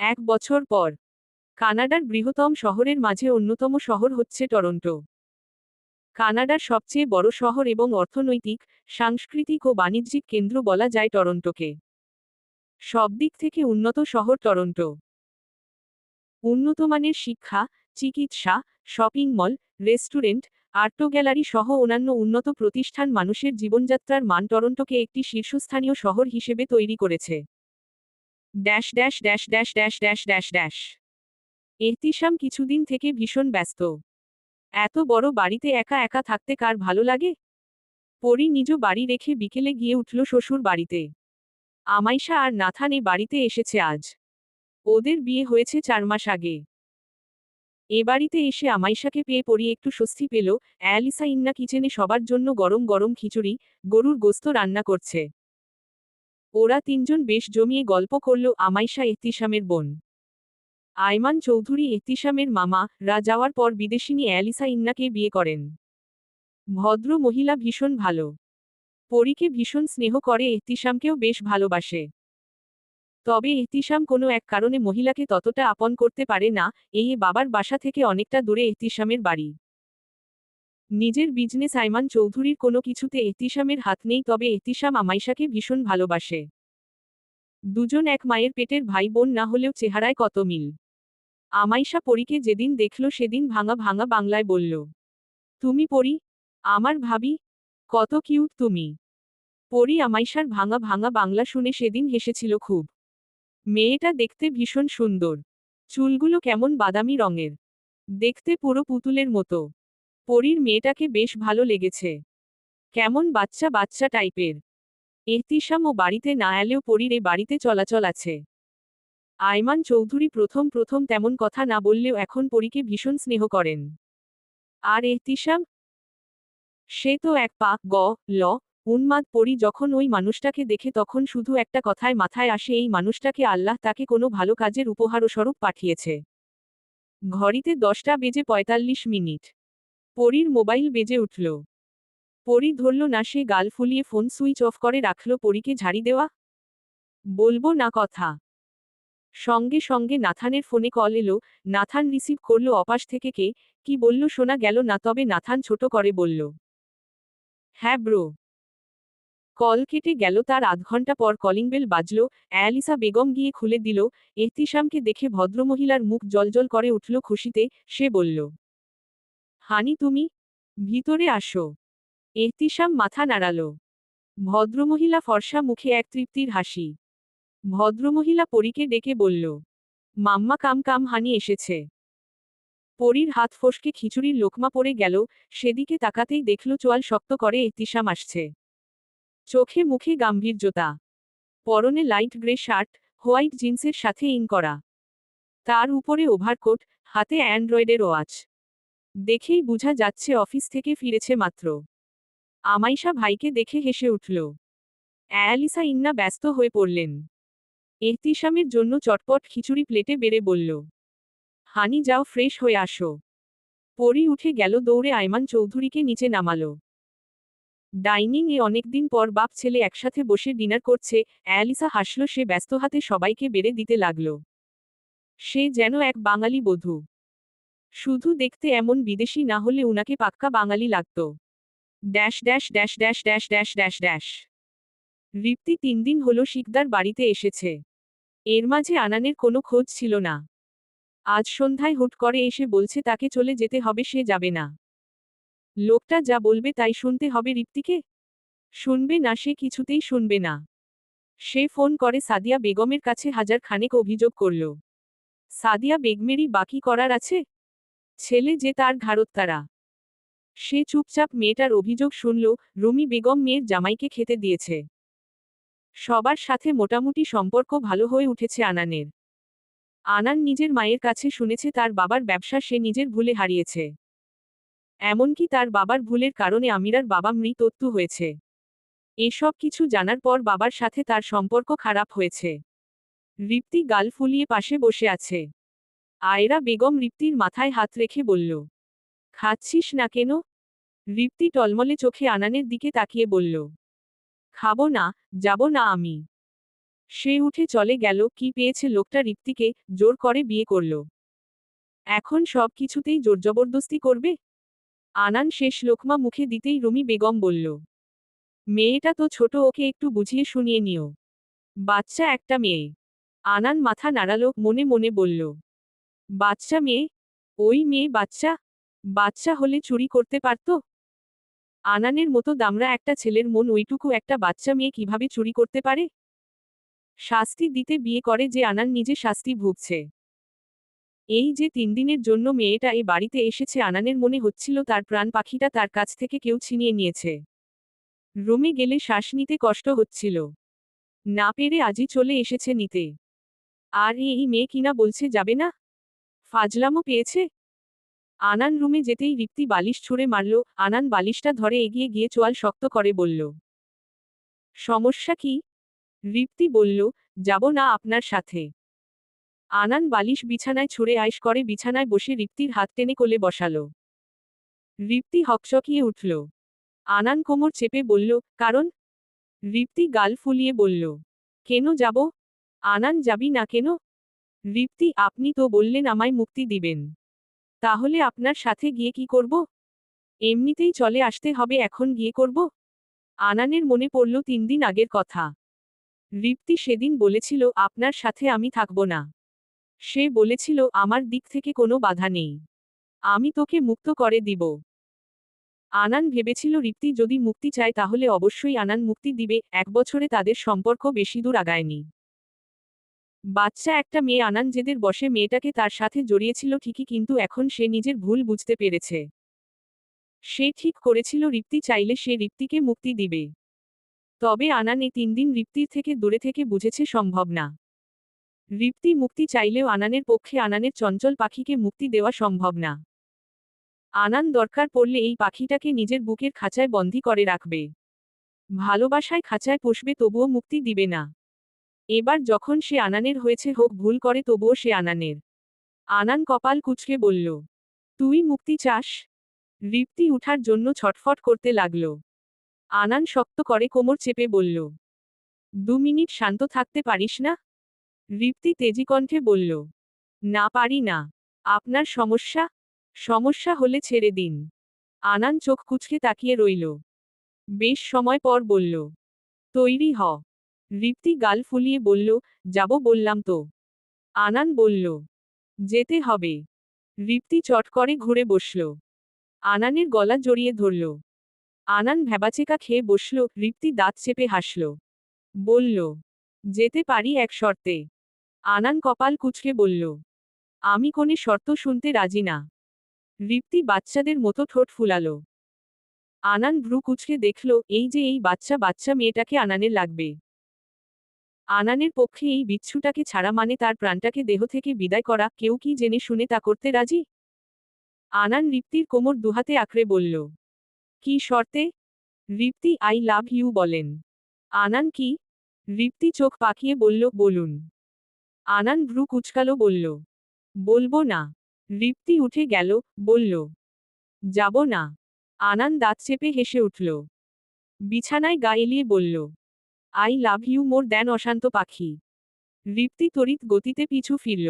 এক বছর পর, কানাডার বৃহত্তম শহরের মাঝে অন্যতম শহর হচ্ছে টরন্টো। কানাডার সবচেয়ে বড় শহর এবং অর্থনৈতিক, সাংস্কৃতিক ও বাণিজ্যিক কেন্দ্র বলা যায় টরন্টোকে। সব দিক থেকে উন্নত শহর টরন্টো। উন্নতমানের শিক্ষা, চিকিৎসা, shopping mall, restaurant, art gallery সহ অন্যান্য উন্নত প্রতিষ্ঠান মানুষের জীবনযাত্রার মান টরন্টোকে একটি শীর্ষস্থানীয় শহর হিসেবে তৈরি করেছে। Dash dash dash dash dash dash dash dash. Ehtisam কিছুদিন থেকে ভীষণ ব্যস্ত। এত বড় বাড়িতে একা একা থাকতে কার ভালো লাগে? পরি নিজ বাড়ি রেখে বিকেলে গিয়ে উঠল শ্বশুর বাড়িতে। আমাইশা আর নাথান এ বাড়িতে এসেছে আজ। ওদের বিয়ে হয়েছে চার মাস আগে। এ বাড়িতে এসে আমাইশাকে পেয়ে পরি একটু স্বস্তি পেল, অ্যালিসা ইন্না কিচেনে সবার জন্য গরম গরম খিচুড়ি, গরুর গোস্ত রান্না করছে। ওরা তিনজন বেশ জমিয়ে গল্প করল আমাইশা এহতিসামের বোন। আয়মান চৌধুরী এহতিসামের মামা রা যাওয়ার পর বিদেশিনী অ্যালিসা ইন্নাকে বিয়ে করেন। ভদ্র মহিলা ভীষণ ভালো। পরীকে ভীষণ স্নেহ করে এহতিসামকেও বেশ ভালোবাসে। তবে এহতিসাম কোনো এক কারণে মহিলাকে ততটা আপন করতে পারে না, এই বাবার বাসা থেকে অনেকটা দূরে এহতিসামের বাড়ি। নিজের বিজনেস আইমান চৌধুরীর কোনো কিছুতে এহতিসামের হাত নেই, তবে এহতিসাম আমাইশাকে ভীষণ ভালোবাসে। দুজন এক মায়ের পেটের ভাই বোন না হলেও চেহারায় কত মিল। আমাইশা পরীকে যেদিন দেখল সেদিন ভাঙা ভাঙা বাংলায় বলল, তুমি পরি, আমার ভাবি, কত কিউট তুমি। পরি আমাইশার ভাঙা ভাঙা বাংলা শুনে সেদিন হেসেছিল খুব। মেয়েটা দেখতে ভীষণ সুন্দর। চুলগুলো কেমন বাদামি রঙের। দেখতে পুরো পুতুলের মতো। পরীর মেয়েটাকে বেশ ভালো লেগেছে। কেমন বাচ্চা বাচ্চা টাইপের। এহতিসাম ও বাড়িতে না এলেও পরীর এ বাড়িতে চলাচল আছে। আয়মান চৌধুরী প্রথম প্রথম তেমন কথা না বললেও এখন পরীকে ভীষণ স্নেহ করেন। আর এহতিসাম সে তো এক পা, গ, ল, উন্মাদ। পরি যখন ওই মানুষটাকে দেখে তখন শুধু একটা কথায় মাথায় আসে, এই মানুষটাকে আল্লাহ তাকে কোনো ভালো কাজের উপহারস্বরূপ পাঠিয়েছে। ঘড়িতে দশটা বেজে পঁয়তাল্লিশ মিনিট। পরীর মোবাইল বেজে উঠল। পরি ধরল, না, সে গাল ফুলিয়ে ফোন সুইচ অফ করে রাখল, পরীকে ঝাড়ি দেওয়া? বলব না কথা। সঙ্গে সঙ্গে নাথানের ফোনে কল এলো। নাথান রিসিভ করল, অপাশ থেকে কে? কি বলল, শোনা গেল না, তবে নাথান ছোট করে বলল। হ্যাঁ ব্রো। কল কেটে গেল, তার আধ ঘণ্টা পর কলিং বেল বাজল। অ্যালিসা বেগম গিয়ে খুলে দিল। এহতিসামকে দেখে ভদ্রমহিলার মুখ জলজল করে উঠল খুশিতে। সে বলল হানি তুমি? ভিতরে আসো। এহতিসাম মাথা নাড়াল। ভদ্রমহিলা ফর্সা মুখে এক তৃপ্তির হাসি। ভদ্রমহিলা পরীকে ডেকে বলল, মাম্মা কাম কাম, হানি এসেছে। পরীর হাত ফসকে খিচুড়ির লোকমা পড়ে গেল, সেদিকে তাকাতেই দেখল চোয়াল শক্ত করে এহতিসাম আসছে। চোখে মুখে গাম্ভীর্যতা। পরনে লাইট গ্রে শার্ট, হোয়াইট জিন্সের সাথে ইন করা। তার উপরে ওভারকোট, হাতে অ্যান্ড্রয়েডের ওয়াচ। দেখেই বোঝা যাচ্ছে অফিস থেকে ফিরেছে মাত্র। আমাইশা ভাইকে দেখে হেসে উঠল। অ্যালিসা ইন্না ব্যস্ত হয়ে পড়লেন। এহতিসামের জন্য চটপট খিচুড়ি প্লেটে বেড়ে বলল, হানি, যাও ফ্রেশ হয়ে আসো। পরি উঠে গেল দৌড়ে আয়মান চৌধুরীকে নিচে নামালো। ডাইনিং এ অনেকদিন পর বাপ ছেলে একসাথে বসে ডিনার করছে, অ্যালিসা হাসল সে ব্যস্ত হাতে সবাইকে বেড়ে দিতে লাগল। সে যেন এক বাঙালি বধূ। শুধু দেখতে এমন বিদেশি না হলে উনাকে পাক্কা বাঙালি লাগত। Dash dash dash dash dash dash dash dash. Ripti তিন দিন হলো শিকদার বাড়িতে এসেছে। এর মাঝে আনানের কোনো খোঁজ ছিল না। আজ সন্ধ্যায় হুট করে এসে বলছে, তাকে চলে যেতে হবে, সে যাবে না। লোকটা যা বলবে তাই শুনতে হবে রিপ্তিকে? শুনবে না, সে কিছুতেই শুনবে না। সে ফোন করে সাদিয়া বেগমের কাছে হাজার খানেক অভিযোগ করল। সাদিয়া বেগমেরই বাকি করার আছে? ছেলে যে তার ঘাড়ত্তারা। সে চুপচাপ মেয়েটার অভিযোগ শুনল, রুমি বেগম মেয়ের জামাইকে খেতে দিয়েছে। সবার সাথে মোটামুটি সম্পর্ক ভালো হয়ে উঠেছে আনানের। আনান নিজের মায়ের কাছে শুনেছে তার বাবার ব্যবসা সে নিজের ভুলে হারিয়েছে। এমনকি তার বাবার ভুলের কারণে আমিরার বাবা মৃতত্তু হয়েছে। এসব কিছু জানার পর বাবার সাথে তার সম্পর্ক খারাপ হয়েছে। রিপ্তি গাল ফুলিয়ে পাশে বসে আছে। আয়রা বেগম রিপ্তির মাথায় হাত রেখে বলল, খাচ্ছিস না কেন? রিপ্তি টলমলে চোখে আনানের দিকে তাকিয়ে বলল, খাব না, যাব না আমি। সে উঠে চলে গেল, কি পেয়েছে লোকটা রিপ্তিকে জোর করে বিয়ে করল। এখন সব কিছুতেই জোর জবরদস্তি করবে? আনান শেষ লোকমা মুখে দিতেই রুমি বেগম বলল, মেয়েটা তো ছোট, ওকে একটু বুঝিয়ে শুনিয়ে নিও। বাচ্চা একটা মেয়ে। আনান মাথা নাড়ালো, মনে মনে বলল বাচ্চা মেয়ে? ওই মেয়ে বাচ্চা? বাচ্চা হলে চুরি করতে পারত? আনানের মতো দামরা একটা ছেলের মন ওইটুকু একটা বাচ্চা মেয়ে কীভাবে চুরি করতে পারে? শাস্তি দিতে বিয়ে করে যে আনান নিজে শাস্তি ভুগছে। এই যে তিন দিনের জন্য মেয়েটা এ বাড়িতে এসেছে আনানের মনে হচ্ছিল তার প্রাণ পাখিটা তার কাছ থেকে কেউ ছিনিয়ে নিয়েছে। রুমে গেলে শ্বাস নিতে কষ্ট হচ্ছিল। না পেরে আজই চলে এসেছে নিতে। আর এই মেয়ে কিনা বলছে যাবে না? ফাজলামও পেয়েছে? আনান রুমে যেতেই রিপ্তি বালিশ ছুঁড়ে মারল। আনান বালিশটা ধরে এগিয়ে গিয়ে চোয়াল শক্ত করে বলল, সমস্যা কি? রিপ্তি বলল, যাব না আপনার সাথে। আনান বালিশ বিছানায় ছুঁড়ে আইস করে বিছানায় বসে রিপ্তির হাত টেনে কোলে বসালো। রিপ্তি হকচকিয়ে উঠল। আনান কোমর চেপে বলল, কারণ? রিপ্তি গাল ফুলিয়ে বলল, কেন যাব? আনান যাবি না কেন? রিপ্তি আপনি তো বললেন আমায় মুক্তি দিবেন। তাহলে আপনার সাথে গিয়ে কি করব? এমনিতেই চলে আসতে হবে, এখন গিয়ে করব? আনানের মনে পড়ল তিন দিন আগের কথা। রিপ্তি সেদিন বলেছিল, আপনার সাথে আমি থাকব না। সে বলেছিল, আমার দিক থেকে কোনো বাধা নেই। আমি তোকে মুক্ত করে দিব। আনান ভেবেছিল রিপ্তি যদি মুক্তি চায়, তাহলে অবশ্যই আনান মুক্তি দিবে। এক বছরে তাদের সম্পর্ক বেশি দূর আগায়নি। বাচ্চা একটা মেয়ে আনান জেদের বসে মেয়েটাকে তার সাথে জড়িয়েছিল ঠিকই কিন্তু এখন সে নিজের ভুল বুঝতে পেরেছে। সে ঠিক করেছিল, রিপ্তি চাইলে সে রিপ্তিকে মুক্তি দিবে। তবে আনান এ তিন দিন রিপ্তির থেকে দূরে থেকে বুঝেছে সম্ভব না। রিপ্তি মুক্তি চাইলেও আনানের পক্ষে আনানের চঞ্চল পাখিকে মুক্তি দেওয়া সম্ভব না। আনান দরকার পড়লে এই পাখিটাকে নিজের বুকের খাঁচায় বন্দি করে রাখবে। ভালোবাসায় খাঁচায় পুষবে তবুও মুক্তি দিবে না। এবার যখন সে আনানের হয়েছে হোক ভুল করে তবুও সে আনানের। আনান কপাল কুচকে বলল, তুই মুক্তি চাস? রিপ্তি উঠার জন্য ছটফট করতে লাগল। আনান শক্ত করে কোমর চেপে বলল, দু মিনিট শান্ত থাকতে পারিস না? রিপ্তি তেজি কণ্ঠে বলল, না পারি না। আপনার সমস্যা? সমস্যা হলে ছেড়ে দিন। আনান চোখ কুচকে তাকিয়ে রইল। বেশ সময় পর বলল, তৈরি হ। রিপ্তি গাল ফুলিয়ে বলল, যাব বললাম তো। আনান বলল, যেতে হবে। রিপ্তি চট করে ঘুরে বসল। আনানের গলা জড়িয়ে ধরল। আনান ভ্যাবাচেকা খেয়ে বসল, রিপ্তি দাঁত চেপে হাসল। বলল, যেতে পারি এক শর্তে। আনান কপাল কুচকে বলল, আমি কোনে শর্ত শুনতে রাজি না। রিপ্তি বাচ্চাদের মতো ঠোঁট ফুলালো। আনান ভ্রু কুচকে দেখল, এই যে এই বাচ্চা বাচ্চা মেয়েটাকে আনানের লাগবে। আনানের পক্ষে এই বিচ্ছুটাকে ছাড়া মানে তার প্রাণটাকে দেহ থেকে বিদায় করা, কেউ কি জেনে শুনে তা করতে রাজি? আনান রিপ্তির কোমর দুহাতে আঁকড়ে বলল, কি শর্তে? রিপ্তি, আই লাভ ইউ বলেন। আনান কি? রিপ্তি চোখ পাকিয়ে বলল, বলুন। আনান ভ্রু কুচকালো, বলল, বলব না। রিপ্তি উঠে গেল, বলল, যাব না। আনান দাঁত চেপে হেসে উঠল, বিছানায় গা এলিয়ে বলল আই লাভ ইউ মোর দেন অশান্ত পাখি। রিপ্তি তড়িৎ গতিতে পিছু ফিরল।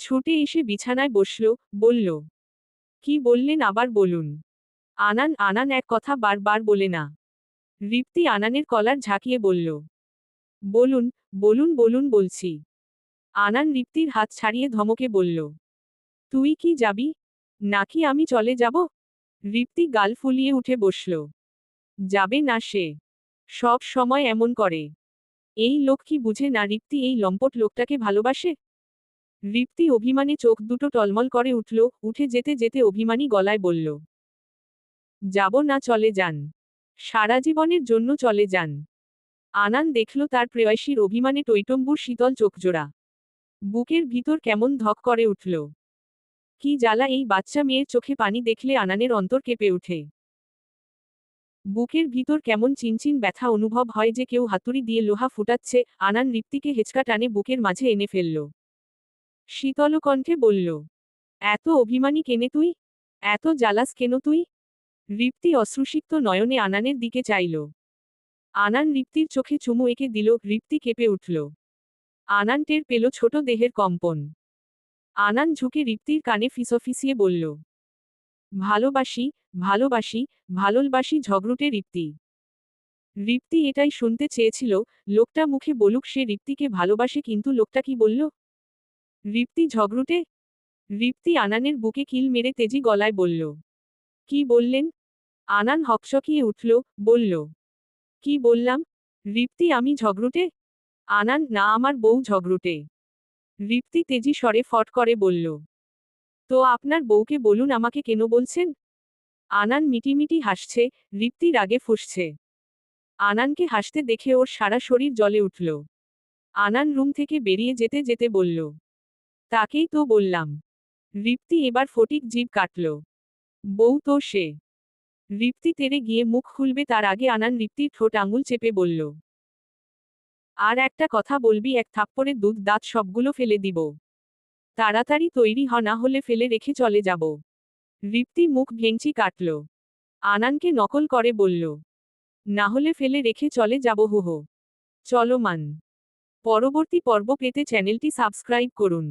ছুটে এসে বিছানায় বসল, বলল, কি বললেন আবার বলুন। আনান আনান এক কথা বারবার বলে না। রিপ্তি আনানের কলার ঝাঁকিয়ে বলল, বলুন বলুন বলুন বলছি। আনান রিপ্তির হাত ছাড়িয়ে ধমকে বলল, তুই কি যাবি? নাকি আমি চলে যাব? রিপ্তি গাল ফুলিয়ে উঠে বসল, যাবে না সে। সব সময় এমন করে। এই লোক কি বুঝে না রিপ্তি এই লম্পট লোকটাকে ভালোবাসে? রিপ্তি অভিমানে চোখ দুটো টলমল করে উঠল, উঠে যেতে যেতে অভিমানী গলায় বলল, যাব না, চলে যান। সারা জীবনের জন্য চলে যান। আনান দেখল তার প্রেয়সীর অভিমানে টৈটম্বুর শীতল চোখজোড়া। বুকের ভিতর কেমন ধক করে উঠল। কি জ্বালা এই বাচ্চা মেয়ের চোখে পানি দেখলে আনানের অন্তর কেঁপে ওঠে। বুকের ভিতর কেমন চিনচিন ব্যথা অনুভব হয় যে কেউ হাতুড়ি দিয়ে লোহা ফুটাচ্ছে, আনান রিপ্তিকে হেঁচকা টানে বুকের মাঝে এনে ফেলল। শীতল কণ্ঠে বলল, এত অভিমানী কেনে তুই? এত জ্বালাস কেন তুই? রিপ্তি অশ্রুসিক্ত নয়নে আনানের দিকে চাইল। আনান রিপ্তির চোখে চুমু এঁকে দিল, রিপ্তি কেঁপে উঠল। আনান টের পেল ছোট দেহের কম্পন। আনান ঝুঁকে রিপ্তির কানে ফিসফিসিয়ে বলল ভালোবাসি ভালোবাসি, ভালোলবাসি ঝগড়ুটে রিপ্তি। রিপ্তি এটাই শুনতে চেয়েছিল, লোকটা মুখে বলুক সে রিপ্তিকে ভালোবাসে কিন্তু লোকটা কি বলল? রিপ্তি ঝগড়ুটে? রিপ্তি আনানের বুকে কিল মেরে তেজি গলায় বলল, কি বললেন? আনান হকচকিয়ে উঠল, বলল, কি বললাম? রিপ্তি আমি ঝগড়ুটে? আনান, না, আমার বউ ঝগড়ুটে। রিপ্তি তেজি স্বরে ফট করে বলল তো আপনার বউকে বলুন আমাকে কেন বলছেন? আনান মিটিমিটি হাসছে, রিপ্তি রাগে ফুসছে। আনানকে হাসতে দেখে ওর সারা শরীর জলে উঠল। আনান রুম থেকে বেরিয়ে যেতে যেতে বলল, তাকেই তো বললাম। রিপ্তি এবার ফটিক জিভ কাটল, বউ তো সে। রিপ্তি তেরে গিয়ে মুখ খুলবে তার আগে আনান রিপ্তির ঠোঁট আঙুল চেপে বলল, আর একটা কথা বলবি, এক থাপ্পড়ে দুধ, দাঁত সবগুলো ফেলে দিব। তাড়াতাড়ি তৈরি হ, না হলে ফেলে রেখে চলে যাব। রিপ্তি মুখ ভেঙচি কাটল। আনানকে নকল করে বলল, না হলে ফেলে রেখে চলে যাব হো হো। চলমান পরবর্তী পর্ব পেতে চ্যানেলটি সাবস্ক্রাইব করুন।